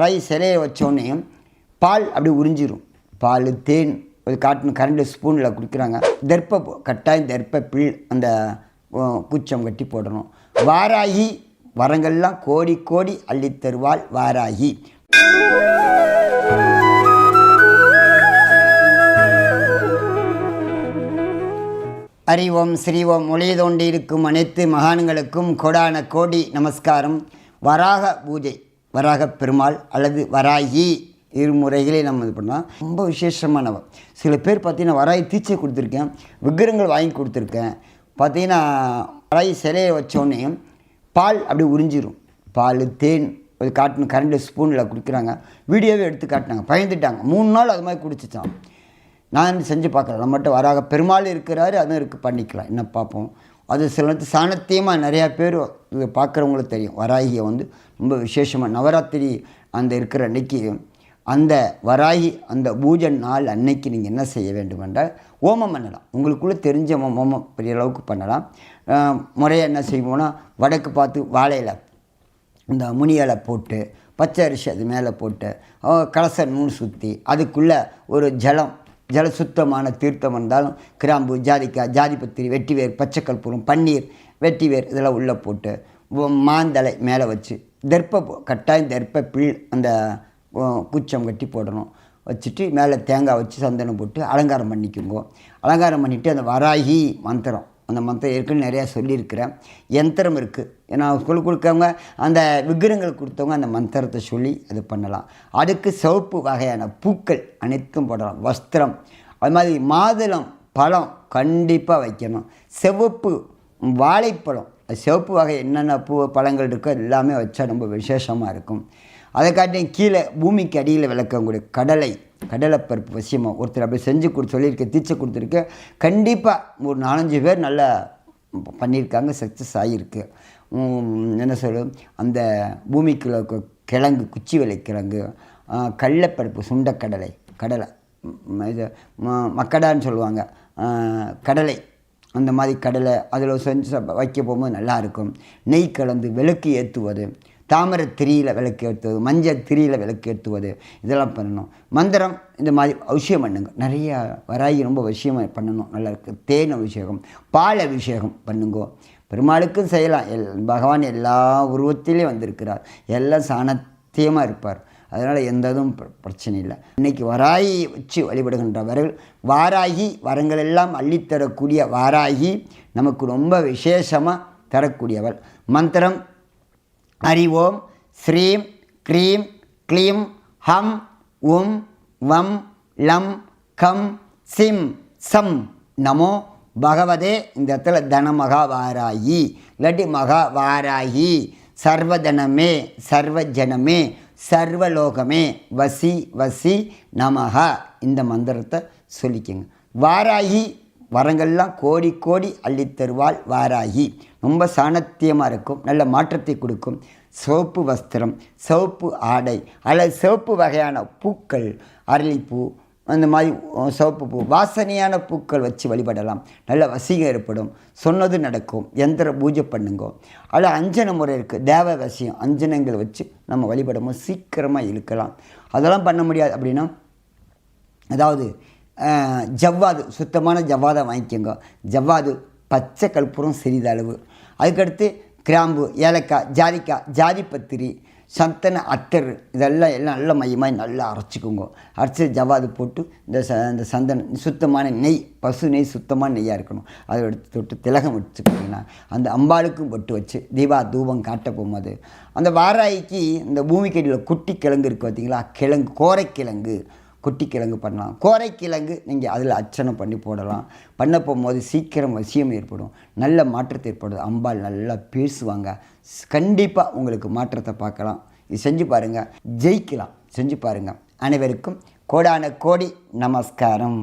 வராகி சிலையை வச்சோடனே பால் அப்படி உறிஞ்சிரும். பால் தேன் ஒரு காட்டின கரண்டு ஸ்பூனில் குடிக்கிறாங்க. தெர்ப்பை கட்டாயம் தெர்ப்ப பில் அந்த கூச்சம் குச்சம் கட்டி போடணும். வாராகி வரங்கள்லாம் கோடி கோடி அள்ளித் தருவாள் வாராகி. அறிவோம் ஸ்ரீவோம் ஒளி தோண்டி இருக்கும் அனைத்து மகான்களுக்கும் கோடான கோடி நமஸ்காரம். வராக பூஜை. வராக பெருமாள் அல்லது வராயி இரு முறைகளே நம்ம இது பண்ணால் ரொம்ப விசேஷமானவ. சில பேர் பார்த்தீங்கன்னா வராயி தீச்சை கொடுத்துருக்கேன் விக்கிரங்கள் வாங்கி கொடுத்துருக்கேன். பார்த்தீங்கன்னா வராயி சிலையை வச்சோடனே பால் அப்படி உறிஞ்சிரும். பால் தேன் ஒரு காட்டின கரண்டு ஸ்பூனில் கொடுக்குறாங்க. வீடியோவே எடுத்து காட்டினாங்க. பயந்துட்டாங்க. மூணு நாள் அது மாதிரி குடிச்சிச்சான் நான் செஞ்சு பார்க்குறேன். நம்மகிட்ட வராக. பெருமாள் இருக்கிறாரு அதுவும் இருக்குது பண்ணிக்கலாம். என்ன பார்ப்போம்? அது சில நேரத்து சாணத்தியமாக நிறையா பேர் இது பார்க்குறவங்களுக்கு தெரியும். வராகியை வந்து ரொம்ப விசேஷமாக நவராத்திரி அந்த இருக்கிற அன்னைக்கு அந்த வராகி அந்த பூஜை நாள் அன்னைக்கு நீங்கள் என்ன செய்ய வேண்டும் என்றால் ஓமம் பண்ணலாம். உங்களுக்குள்ளே தெரிஞ்ச ஓமம் பெரிய அளவுக்கு பண்ணலாம். முறையாக என்ன செய்வோம்னா வடக்கு பார்த்து வாழையில இந்த முனியலை போட்டு பச்சை அரிசி அது மேலே போட்டு அஹ், கலச நூல் சுற்றி அதுக்குள்ளே ஒரு ஜலம் ஜல சுத்தமான தீர்த்தம் இருந்தாலும் கிராம்பு ஜாதிக்காய் ஜாதிபத்திரி வெட்டிவேர் பச்சைக்கற்பூரம் பன்னீர் வெட்டிவேர் இதெல்லாம் உள்ளே போட்டு மாந்தலை மேலே வச்சு தெர்ப்ப கட்டாயம் தெர்ப்ப பில் அந்த குச்சம் கட்டி போடணும். வச்சுட்டு மேலே தேங்காய் வச்சு சந்தனம் போட்டு அலங்காரம் பண்ணிக்குங்கோ. அலங்காரம் பண்ணிவிட்டு அந்த வராகி மந்திரம். அந்த மந்திரம் ஏற்கனவே நிறையா சொல்லியிருக்கிறேன். யந்திரம் இருக்குது ஏன்னா சொல்லிக் கொடுக்கவங்க அந்த விக்கிரங்கள் கொடுத்தவங்க அந்த மந்திரத்தை சொல்லி அது பண்ணலாம். அதுக்கு சிவப்பு வகையான பூக்கள் அனைத்தும் போடலாம். வஸ்திரம். அது மாதிரி மாதுளம் பழம் கண்டிப்பாக வைக்கணும். சிவப்பு வாழைப்பழம். சிவப்பு வகை என்னென்ன பூ பழங்கள் இருக்கோ எல்லாமே வச்சா ரொம்ப விசேஷமாக இருக்கும். அதை காட்டியும் கீழே பூமிக்கு அடியில் விளக்கக்கூடிய கடலை கடலைப்பருப்பு விஷயமாக ஒருத்தர் அப்படி செஞ்சு கொடு சொல்லியிருக்க தீச்சை கொடுத்துருக்கு. கண்டிப்பாக ஒரு நாலஞ்சு பேர் நல்லா பண்ணியிருக்காங்க சக்ஸஸ் ஆகியிருக்கு. என்ன சொல்லும் அந்த பூமிக்குள்ள கிழங்கு குச்சி விலை கிழங்கு கடலைப்பருப்பு சுண்டக்கடலை கடலை இது ம- மக்கடான்னு சொல்லுவாங்க. கடலை அந்த மாதிரி கடலை அதில் செஞ்சு வைக்க போகும்போது நல்லாயிருக்கும் நெய் கலந்து விளக்கு ஏற்றுவது தாமரை திரியில் விளக்கு ஏற்றுவது மஞ்சள் திரியில் விளக்கு ஏற்றுவது இதெல்லாம் பண்ணணும். மந்திரம் இந்த மாதிரி அவசியம் பண்ணுங்க. நிறைய வராயி ரொம்ப விஷயம் பண்ணணும். நல்லா இருக்கு. தேன் அபிஷேகம் பால் அபிஷேகம் பண்ணுங்கோ. பெருமாளுக்கும் செய்யலாம். எல் பகவான் எல்லா உருவத்திலையும் வந்திருக்கிறார். எல்லாம் சாணத்தியமாக இருப்பார். அதனால் எந்த இதுவும் பிர- பிரச்சனை இல்லை. இன்னைக்கு வராயி வச்சு வழிபடுகின்றவர்கள் வாராகி வரங்கள் எல்லாம் அள்ளித்தரக்கூடிய வாராகி நமக்கு ரொம்ப விசேஷமாக தரக்கூடியவள். மந்திரம் ஹரி ஓம் ஸ்ரீம் க்ரீம் க்ளீம் ஹம் உம் வம் லம் கம் சிம் சம். நமோ பகவதே. இந்த இடத்துல தனமகா வாராயி இல்லாட்டி மகா வாராயி சர்வதனமே சர்வஜனமே சர்வலோகமே வசி வசி நமகா இந்த மந்திரத்தை சொல்லிக்கங்க. வாராகி வரங்கள்லாம் கோடி கோடி அள்ளித்தருவாள் வாராகி. ரொம்ப சாணத்தியமாக இருக்கும். நல்ல மாற்றத்தை கொடுக்கும். சிவப்பு வஸ்திரம் சிவப்பு ஆடை அல்லது சிவப்பு வகையான பூக்கள் அரளிப்பூ அந்த மாதிரி சிவப்பு பூ வாசனையான பூக்கள் வச்சு வழிபடலாம். நல்ல வசீகம் ஏற்படும். சொன்னது நடக்கும். எந்திர பூஜை பண்ணுங்க. அதில் அஞ்சன முறை இருக்குது தேவ வசியம் அஞ்சனங்கள் வச்சு நம்ம வழிபடும்போது சீக்கிரமாக இழுக்கலாம். அதெல்லாம் பண்ண முடியாது அப்படின்னா அதாவது ஜவ்வாது சுத்தமான ஜவ்வாதை வாங்கிக்கோங்க. ஜவ்வாது பச்சை கற்பூரம் சிறிதளவு அதுக்கடுத்து கிராம்பு ஏலக்காய் ஜாதிக்காய் ஜாதிப்பத்திரி சந்தன அத்தர் இதெல்லாம் எல்லாம் நல்ல மையமாக நல்லா அரைச்சிக்கோங்க. அரைச்சி ஜவ்வாது போட்டு இந்த ச இந்த சந்தன சுத்தமான நெய் பசு நெய் சுத்தமான நெய்யாக இருக்கணும். அதை எடுத்து தொட்டு திலகம் வச்சுக்கிட்டிங்கன்னா அந்த அம்பாளுக்கும் பொட்டு வச்சு தீபா தூபம் காட்ட போகும்போது அந்த வாராய்க்கு இந்த பூமிக்கடியில் குட்டி கிழங்கு இருக்குது பார்த்தீங்களா கிழங்கு கோரைக்கிழங்கு. குட்டி கிழங்கு பண்ணலாம். கோரைக்கிழங்கு நீங்கள் அதில் அர்ச்சனை பண்ணி போடலாம். பண்ண போகும்போது சீக்கிரம் வசியம் ஏற்படும். நல்ல மாற்றத்தை ஏற்படும் அம்பாள் நல்லா பேசுவாங்க. கண்டிப்பாக உங்களுக்கு மாற்றத்தை பார்க்கலாம். இது செஞ்சு பாருங்கள் ஜெயிக்கலாம். செஞ்சு பாருங்கள் அனைவருக்கும் கோடான கோடி நமஸ்காரம்.